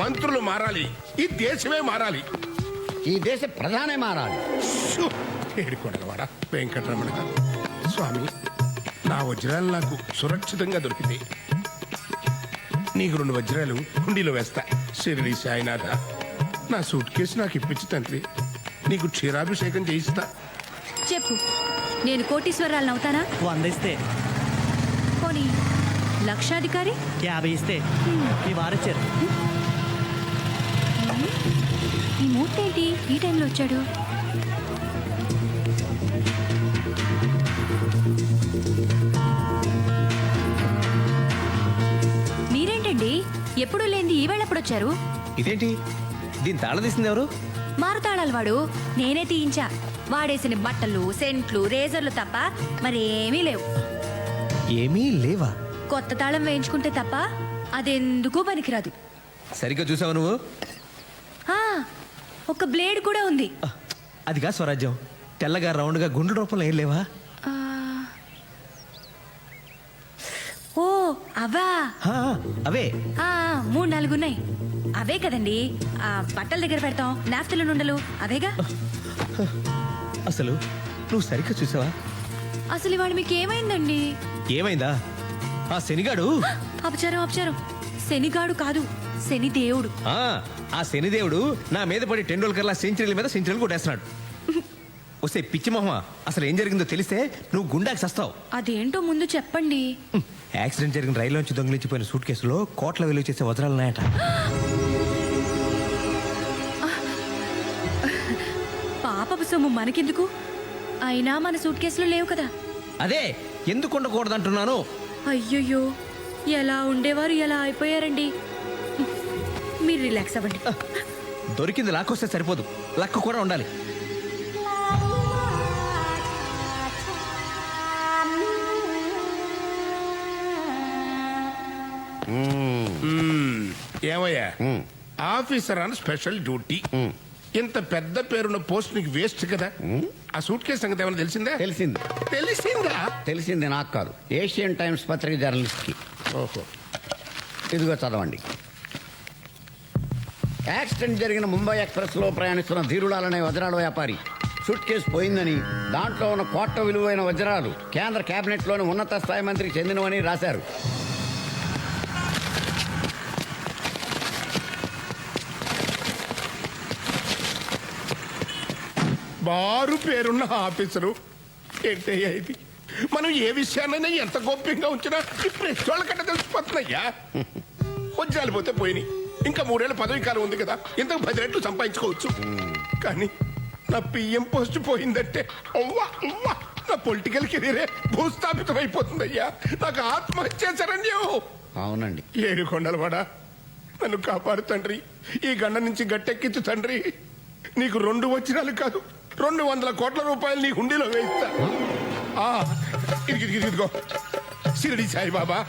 మంత్రులు మారాలి. ఈ దేశమే మారాలి. ఈ దేశ ప్రధానే మారాలి! ఏడుకొండలవాడ వెంకటరమణ స్వామి నా వజ్రాలు నాకు సురక్షితంగా దొరికితే నీకు రెండు వజ్రాలు హుండీలో వేస్తా. షిరిడి సాయినాథ నా సూట్ కేసు నాకు ఇప్పించి తండ్రి. నీకు క్షీరాభిషేకం చేయిస్తా. చెప్పు నేను కోటీశ్వరాలను అవుతానా? వంద ఇస్తే పోనీ. లక్షాధికారి? యాభై ఇస్తే. మీ వారిచ్చారు. ఈ మూర్తి ఏంటి ఈ టైంలో వచ్చాడు. మీరేంటండి? ఎప్పుడు లేనిది ఈ వేళ ఎప్పుడు వచ్చారు? ఇదేంటి? దీని తాళం తీసింది ఎవరు? మారుతాళాలు వాడు. నేనే తీయించా. వాడేసిన బట్టలు సెంట్లు రేజర్లు తప్ప మరేమీ లేవు. ఏమీ లేవా? కొత్త తాళం వేయించుకుంటే తప్ప అదెందుకు పనికిరాదు. సరిగ్గా చూసావు నువ్వు? ఆ, ఒక బ్లేడ్ కూడా ఉంది. ఆ, అదిగా స్వరాజ్యం. తెల్లగా రౌండ్గా గుండు రూపంలో ఏం లేవా? ఆ. ఓ అవా? ఆ, అవే. ఆ, మూడు నాలుగు ఉన్నాయి అవే కదండి. ఆ బట్టల దగ్గర పెడతాం. నాఫ్తలు నుండలు. అవేగా? అసలు నువ్వు సరిగ్గా చూసావా? అసలు ఇవాళ మీకు ఏమైందండి ఏమైందా? ఆ శనిగాడు? అపచారం అపచారం. శనిగాడు కాదు శని దేవుడు. ఆ, శనిదేవుడు నా మీద పడి టెండూల్కర్లా సెంచరీల మీద సెంచరీలు కొట్టేస్తున్నాడు. వస్తే పిచ్చి మొహమా? అసలు ఏం జరిగిందో తెలిస్తే నువ్వు గుండాకి సస్తావు. అదేంటో ముందు చెప్పండి. యాక్సిడెంట్ జరిగిన రైల్లోంచి దొంగిలించిపోయిన సూట్ కేసులో కోట్ల విలువ చేసే వజ్రాలు ఉన్నాయట. పాపపు సొమ్ము మనకెందుకు? అయినా మన సూట్ కేసులో లేవు కదా. అదే ఎందుకు ఉండకూడదంటున్నాను? అయ్యయ్యో ఎలా ఉండేవారు ఎలా అయిపోయారండి? మీరు రిలాక్స్ అవ్వండి. దొరికింది లాక్కొస్తే సరిపోదు. లక్క కూడా ఉండాలి. ఏమయ్యా? ఆఫీసర్ అని స్పెషల్ డ్యూటీ. ఇంత పెద్ద పేరున్న పోస్ట్ నీకు వేస్ట్ కదా? ఆ సూట్ కేసు సంగతి ఏమైనా తెలిసిందా? తెలిసింది. తెలిసిందా? తెలిసింది నాకు కాదు. ఏషియన్ టైమ్స్ పత్రిక జర్నలిస్ట్కి ఓహో. ఇదిగో చదవండి. యాక్సిడెంట్ జరిగిన ముంబై ఎక్స్ప్రెస్లో ప్రయాణిస్తున్న ధీరుడాలనే వజ్రాల వ్యాపారి. సూట్ కేసు పోయిందని దాంట్లో ఉన్న కోట్ల విలువైన వజ్రాలు కేంద్ర కేబినెట్లోని ఉన్నత స్థాయి మంత్రికి చెందినవని రాశారు. బారు పేరున్న ఆఫీసరు. ఏంటయ్యా ఇది? మనం ఏ విషయాన్నైనా ఎంత గోప్యంగా ఉంచినా ఈ ప్రెస్ వాళ్ళకంటే తెలిసిపోతున్నాయ్యా. వజ్రాలు పోతే పోయినాయి. ఇంకా మూడేళ్ళ పదవి కాలం ఉంది కదా. ఇంతకు పది రెట్లు సంపాదించుకోవచ్చు. కానీ నా పిఎం పోస్ట్ పోయిందంటే అవ్వా అవ్వా. నా పొలిటికల్ కెరీరే భూస్థాపితం అయిపోతుందయ్యా. నాకు ఆత్మహత్య శరణ్యం. అవునండి. ఏడు కొండలవాడా నన్ను కాపాడు తండ్రి. ఈ గండ నుంచి గట్టెక్కించు తండ్రి. నీకు రెండు వజ్రాలు కాదు. రెండు వందల కోట్ల రూపాయలు నీ హుండీలో వేయిస్తా. ఆ, ఇదిగో, షిరిడి సాయిబాబా?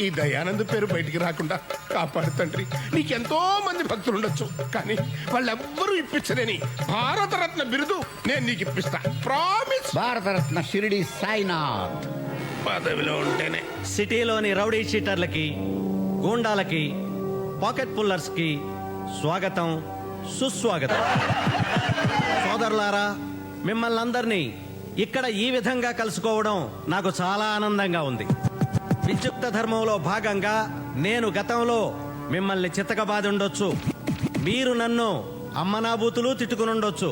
ఈ దయానంద్ పేరు బయటికి రాకుండా కాపాడు తండ్రి. నీకెంతో మంది భక్తులు ఉండొచ్చు కానీ వాళ్ళెవ్వరూ ఇప్పించలేని భారతరత్న బిరుదు నేను నీకు ఇప్పిస్తా. ప్రామిస్ భారతరత్న షిరిడి సాయినాథ్. పదవిలో ఉంటేనే. సిటీలోని రౌడీ షీటర్లకి గూండాలకి పాకెట్ పుల్లర్స్కి స్వాగతం. సుస్వాగతం. సోదరులారా మిమ్మల్ని అందరినీ ఇక్కడ ఈ విధంగా కలుసుకోవడం నాకు చాలా ఆనందంగా ఉంది. విద్యుక్త ధర్మంలో భాగంగా నేను గతంలో మిమ్మల్ని చిత్తకబాది ఉండొచ్చు మీరు నన్ను అమ్మనాబూతులు తిట్టుకునుండొచ్చు.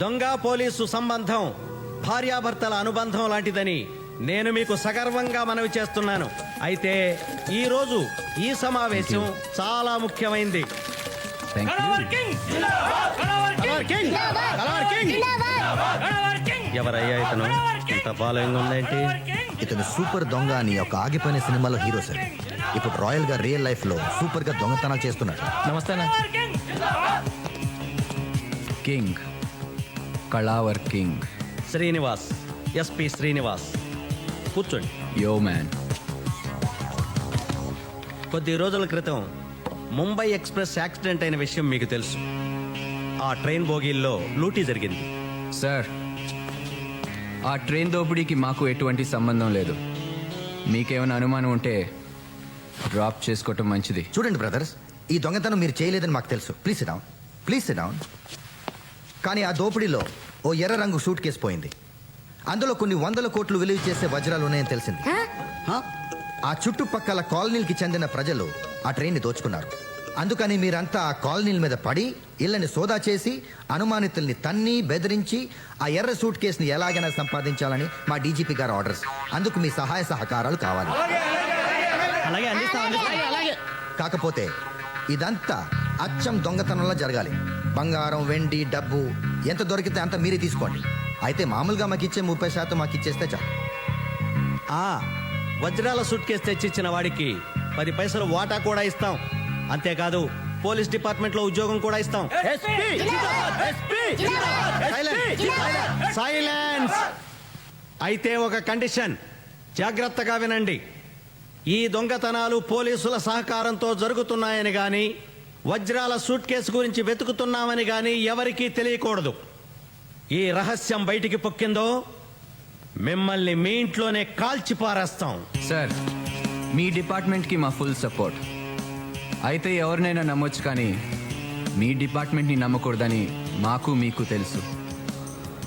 దొంగ పోలీసు సంబంధం భార్యాభర్తల అనుబంధం లాంటిదని నేను మీకు సగర్వంగా మనవి చేస్తున్నాను. అయితే ఈ రోజు ఈ సమావేశం చాలా ముఖ్యమైంది. ఎవరయ్యా ఇతను? ఇంత ఫాలోయింగ్ ఉందేంటి? ఇతను సూపర్ దొంగ అని ఒక ఆగిపోయిన సినిమాలో హీరో సార్. ఇప్పుడు రాయల్గా రియల్ లైఫ్లో సూపర్గా దొంగతనాలు చేస్తున్నాడు నమస్తే కింగ్ కళావర్ కింగ్. శ్రీనివాస్. ఎస్పి శ్రీనివాస్. కూర్చోండి. Yo man. కొద్ది రోజుల క్రితం ముంబై ఎక్స్ప్రెస్ యాక్సిడెంట్ అయిన విషయం మీకు తెలుసు. ఆ ట్రైన్ బోగీల్లో లూటీ జరిగింది. సార్ ఆ ట్రైన్ దోపిడీకి మాకు ఎటువంటి సంబంధం లేదు. మీకేమైనా అనుమానం ఉంటే డ్రాప్ చేసుకోవటం మంచిది. చూడండి బ్రదర్స్ ఈ దొంగతనం మీరు చేయలేదని మాకు తెలుసు. ప్లీజ్ డౌన్ ప్లీజ్ డౌన్ కానీ ఆ దోపిడీలో ఓ ఎర్ర రంగు సూట్ కేసు పోయింది. అందులో కొన్ని వందల కోట్లు విలువ చేసే వజ్రాలు ఉన్నాయని తెలిసింది. హ? ఆ చుట్టుపక్కల కాలనీలకి చెందిన ప్రజలు ఆ ట్రైన్ని దోచుకున్నారు. అందుకని మీరంతా ఆ కాలనీల మీద పడి ఇళ్ళని సోదా చేసి అనుమానితుల్ని తన్ని బెదిరించి ఆ ఎర్ర సూట్ కేసుని ఎలాగైనా సంపాదించాలని మా డీజీపీ గారు ఆర్డర్స్. అందుకు మీ సహాయ సహకారాలు కావాలి. కాకపోతే ఇదంతా అచ్చం దొంగతనంలో జరగాలి. బంగారం వెండి డబ్బు ఎంత దొరికితే అంత మీరే తీసుకోండి. అయితే మామూలుగా మాకు ఇచ్చే ముప్పై శాతం మాకు ఇచ్చేస్తే చాలు. ఆ వజ్రాల సూట్ కేసు తెచ్చిచ్చిన వాడికి పది పైసలు వాటా కూడా ఇస్తాం. అంతేకాదు పోలీస్ డిపార్ట్మెంట్లో ఉద్యోగం కూడా ఇస్తాం. సైలెన్స్! అయితే ఒక కండిషన్. జాగ్రత్తగా వినండి. ఈ దొంగతనాలు పోలీసుల సహకారంతో జరుగుతున్నాయని గాని వజ్రాల సూట్ కేసు గురించి వెతుకుతున్నామని గాని ఎవరికీ తెలియకూడదు. ఈ రహస్యం బయటికి పొక్కిందో మిమ్మల్ని మీ ఇంట్లోనే కాల్చి పారేస్తాం. సార్ మీ డిపార్ట్మెంట్కి మా ఫుల్ సపోర్ట్. అయితే ఎవరినైనా నమ్మొచ్చు కానీ మీ డిపార్ట్మెంట్ని నమ్మకూడదని మాకు మీకు తెలుసు.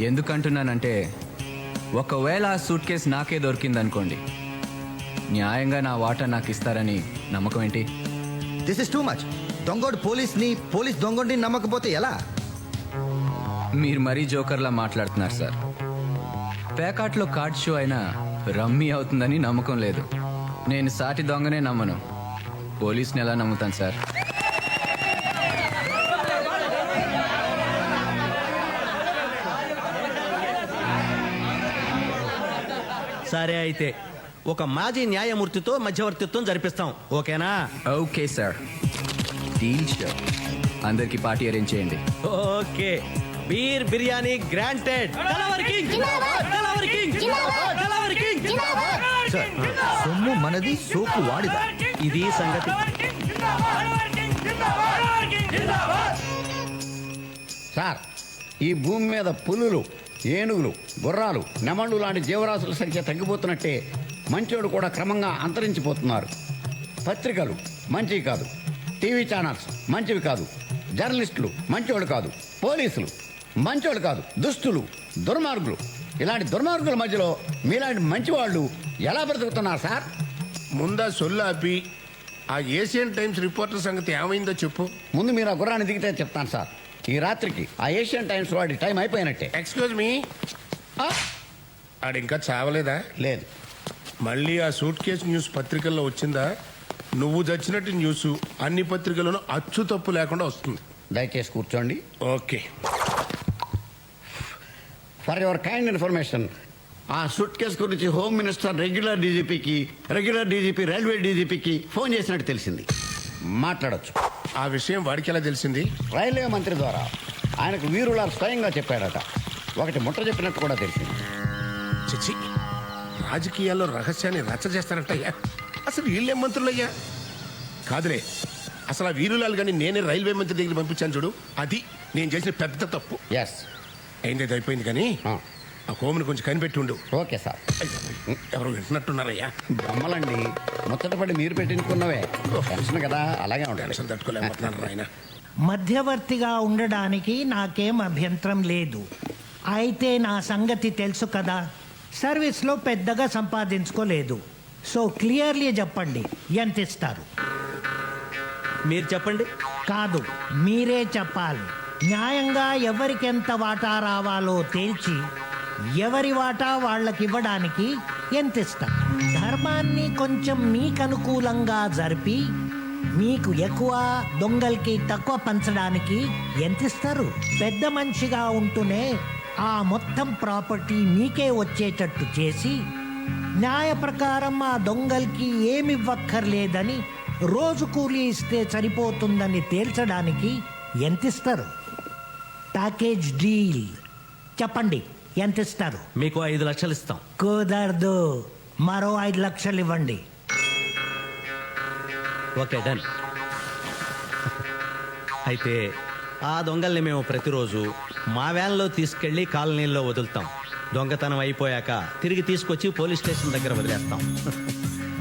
ఎందుకంటున్నానంటే ఒకవేళ ఆ సూట్ కేసు నాకే దొరికిందనుకోండి న్యాయంగా నా వాటా నాకు ఇస్తారని నమ్మకం ఏంటి? దిస్ ఇస్ టూ మచ్ దొంగోడు పోలీస్ని పోలీస్ దొంగోడిని నమ్మకపోతే ఎలా? మీరు మరీ జోకర్లా మాట్లాడుతున్నారు సార్. పేకాట్లో కార్డ్ షో అయినా రమ్మీ అవుతుందని నమ్మకం లేదు. నేను సాటి దొంగనే నమ్మను. పోలీస్ని ఎలా నమ్ముతాను సార్? సరే అయితే ఒక మాజీ న్యాయమూర్తితో మధ్యవర్తిత్వం జరిపిస్తాం. ఓకేనా? Okay sir. Deal show. అందరికి పార్టీ అరేంజ్ చేయండి. Okay. Beer biryani granted. Sir సొమ్ము మనది సోకు వాడిదా? ఇది సంగతి. సార్ ఈ భూమి మీద పులులు ఏనుగులు గుర్రాలు నెమళ్ళు లాంటి జీవరాశుల సంఖ్య తగ్గిపోతున్నట్టే మంచోడు కూడా క్రమంగా అంతరించిపోతున్నారు. పత్రికలు మంచివి కాదు. టీవీ ఛానల్స్ మంచివి కాదు. జర్నలిస్టులు మంచోళ్ళు కాదు. పోలీసులు మంచోళ్ళు కాదు దుస్తులు దుర్మార్గులు. ఇలాంటి దుర్మార్గుల మధ్యలో మీలాంటి మంచివాళ్ళు ఎలా బ్రతుకుతున్నారు సార్? ముందా సొల్లాపి ఆ ఏషియన్ టైమ్స్ రిపోర్టర్ సంగతి ఏమైందో చెప్పు. ముందు మీరు ఆ గుర్రాన్ని దిగితే చెప్తాను సార్. ఈ రాత్రికి ఆ ఏషియన్ టైమ్స్ వాడి టైం అయిపోయినట్టే. Excuse me? ఆడు ఇంకా చావలేదా? లేదు. మళ్ళీ ఆ సూట్ కేసు న్యూస్ పత్రికల్లో వచ్చిందా? నువ్వు చచ్చినట్టు న్యూస్ అన్ని పత్రికల్లోనూ అచ్చు తప్పు లేకుండా వస్తుంది. దయచేసి కూర్చోండి. Okay. For your kind information ఆ సూట్ కేసు గురించి హోమ్ మినిస్టర్ రెగ్యులర్ డీజీపీకి రెగ్యులర్ డీజీపీ రైల్వే డీజీపీకి ఫోన్ చేసినట్టు తెలిసింది. మాట్లాడొచ్చు. ఆ విషయం వాడికి ఎలా తెలిసింది? రైల్వే మంత్రి ద్వారా ఆయనకు వీరుల స్వయంగా చెప్పాడట ఒకటి ముట్ట చెప్పినట్టు కూడా తెలిసింది. చిచి రాజకీయాల్లో రహస్యాన్ని రచ్చ చేస్తారంటయ్యా. అసలు వీళ్ళే మంత్రులయ్యా? కాదులే అసలు ఆ వీరులాలు కానీ నేనే రైల్వే మంత్రి దగ్గర పంపించాను చూడు. అది నేను చేసిన పెద్ద తప్పు. ఎస్ అయింది అయిపోయింది కానీ ఆ. హోమ్ని కొంచెం కనిపెట్టి ఉండు ఓకే సార్. అయ్యో, ఎవరు వింటున్నట్టున్నారయ్యా. బొమ్మలండి. ముచ్చటపడి మీరు పెట్టించుకున్నవే. టెన్షన్ కదా అలాగే ఉంటాయి టెన్షన్ తట్టుకోలేకపోతున్నాను ఆయన మధ్యవర్తిగా ఉండడానికి నాకేం అభ్యంతరం లేదు. అయితే నా సంగతి తెలుసు కదా సర్వీస్లో పెద్దగా సంపాదించుకోలేదు. సో క్లియర్లీ చెప్పండి ఎంత ఇస్తారు మీరు చెప్పండి. కాదు మీరే చెప్పాలి. న్యాయంగా ఎవరికెంత వాటా రావాలో తేల్చి ఎవరి వాటా వాళ్ళకి ఇవ్వడానికి ఎంత ధర్మాన్ని కొంచెం మీకు అనుకూలంగా జరిపి మీకు ఎక్కువ దొంగలకి తక్కువ పంచడానికి ఎంత ఇస్తారు పెద్ద మనిషిగా ఉంటూనే ఆ మొత్తం ప్రాపర్టీ మీకే వచ్చేటట్టు చేసి న్యాయ ప్రకారం ఆ దొంగలకి ఏమివ్వక్కర్లేదని రోజు కూలీ ఇస్తే సరిపోతుందని తేల్చడానికి ఎంత ఇస్తారు ప్యాకేజ్ డీల్. చెప్పండి ఎంత ఇస్తారు? మీకు ఐదు లక్షలు ఇస్తాం. కుదరదు. మరో ఐదు లక్షలు ఇవ్వండి. Okay done. అయితే ఆ దొంగల్ని మేము ప్రతిరోజు మా వ్యాన్లో తీసుకెళ్ళి కాలనీల్లో వదులుతాం. దొంగతనం అయిపోయాక తిరిగి తీసుకొచ్చి పోలీస్ స్టేషన్ దగ్గర వదిలేస్తాం.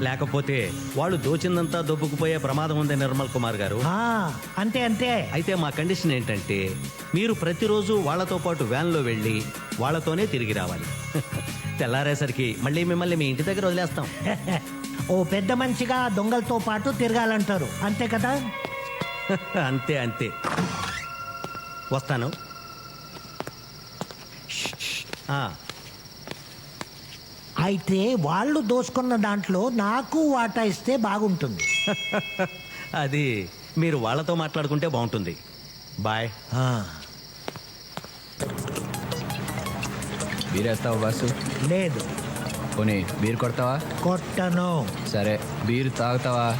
లేకపోతే వాళ్ళు దోచిందంతా దొబ్బుకుపోయే ప్రమాదం ఉంది నిర్మల్ కుమార్ గారు. ఆ, అంతే అంతే. అయితే మా కండిషన్ ఏంటంటే మీరు ప్రతిరోజు వాళ్ళతో పాటు వ్యాన్లో వెళ్ళి వాళ్ళతోనే తిరిగి రావాలి. తెల్లారేసరికి మళ్ళీ మిమ్మల్ని మీ ఇంటి దగ్గర వదిలేస్తాం. ఓ పెద్ద మనిషిగా దొంగలతో పాటు తిరగాలంటారు. అంతే కదా? అంతే అంతే. వస్తాను. ఆ, అయితే వాళ్ళు దోసుకున్న దాంట్లో నాకు వాటా ఇస్తే బాగుంటుంది. అది మీరు వాళ్ళతో మాట్లాడుకుంటే బాగుంటుంది. బాయ్. బీరేస్తావా బాసు? లేదు. పోనీ బీర్ కొడతావా? కొట్టను. సరే బీర్ తాగుతావా?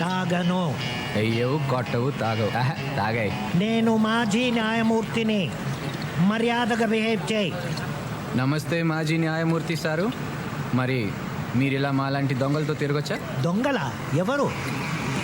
తాగను. అయ్యవు కొట్టవు తాగవు. ఆహా, తాగాయి. నేను మాజీ న్యాయమూర్తిని మర్యాదగా బిహేవ్ చేయి. నమస్తే మాజీ న్యాయమూర్తి సారు. మరి మీరు ఇలా మాలాంటి దొంగలతో తిరగొచ్చా? దొంగల? ఎవరు?